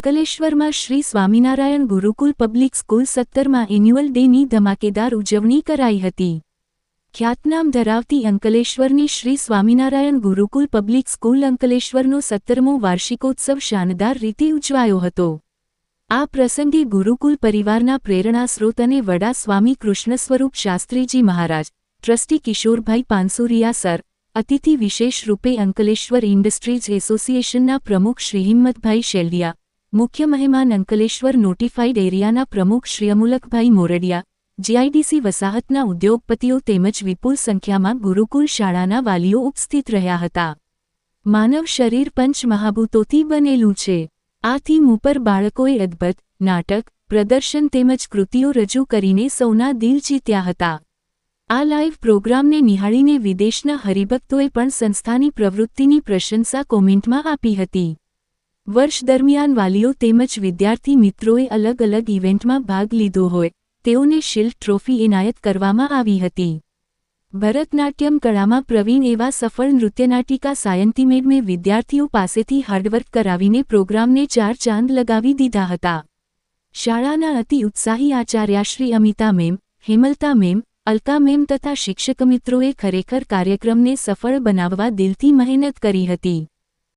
અંકલેશ્વરમાં Shri Swaminarayan Gurukul public school સત્તરમાં annual ડેની ધમાકેદાર ઉજવણી કરાઈ હતી. ખ્યાતનામ ધરાવતી અંકલેશ્વરની શ્રી સ્વામિનારાયણ ગુરુકુલ પબ્લિક સ્કૂલ અંકલેશ્વરનો સત્તરમો વાર્ષિકોત્સવ શાનદાર રીતે ઉજવાયો હતો. આ પ્રસંગે ગુરુકુલ પરિવારના પ્રેરણાસ્રોત અને વડા સ્વામી કૃષ્ણ સ્વરૂપ શાસ્ત્રીજી મહારાજ, ટ્રસ્ટી કિશોરભાઈ પાનસુરિયા સર, અતિથિ વિશેષ રૂપે અંકલેશ્વર ઇન્ડસ્ટ્રીઝ એસોસિએશનના પ્રમુખ શ્રી હિંમતભાઈ શેલડિયા મુખ્ય મહેમાન અંકલેશ્વર નોટિફાઈડ એરિયાના પ્રમુખ શ્રી અમુલકભાઈ મોરડિયા જીઆઈડીસી વસાહતના ઉદ્યોગપતિઓ તેમજ વિપુલ સંખ્યામાં ગુરુકુલ શાળાના વાલીઓ ઉપસ્થિત રહ્યા હતા. માનવ શરીર પંચ મહાભૂતોથી બનેલું છે. આ થીમ ઉપર બાળકોએ અદભત, નાટક, પ્રદર્શન તેમજ કૃતિઓ રજૂ કરીને સૌના દિલ જીત્યા હતા. આ લાઇવ પ્રોગ્રામને નિહાળીને વિદેશના હરિભક્તોએ પણ સંસ્થાની પ્રવૃત્તિની પ્રશંસા કોમેન્ટમાં આપી હતી. વર્ષ દરમિયાન વાલીઓ તેમજ વિદ્યાર્થી મિત્રોએ અલગ અલગ ઇવેન્ટમાં ભાગ લીધો હોય, તેઓને શિલ્ડ ટ્રોફી એનાયત કરવામાં આવી હતી. ભરતનાટ્યમ કળામાં પ્રવીણ એવા સફળ નૃત્યનાટિકા સાયન્તિમેડમે વિદ્યાર્થીઓ પાસેથી હાર્ડવર્ક કરાવીને પ્રોગ્રામને ચાર ચાંદ લગાવી દીધા હતા. શાળાના અતિ ઉત્સાહી આચાર્યાશ્રી Amita ma'am, Hemlata ma'am, Alka ma'am તથા શિક્ષક મિત્રોએ ખરેખર કાર્યક્રમને સફળ બનાવવા દિલથી મહેનત કરી હતી.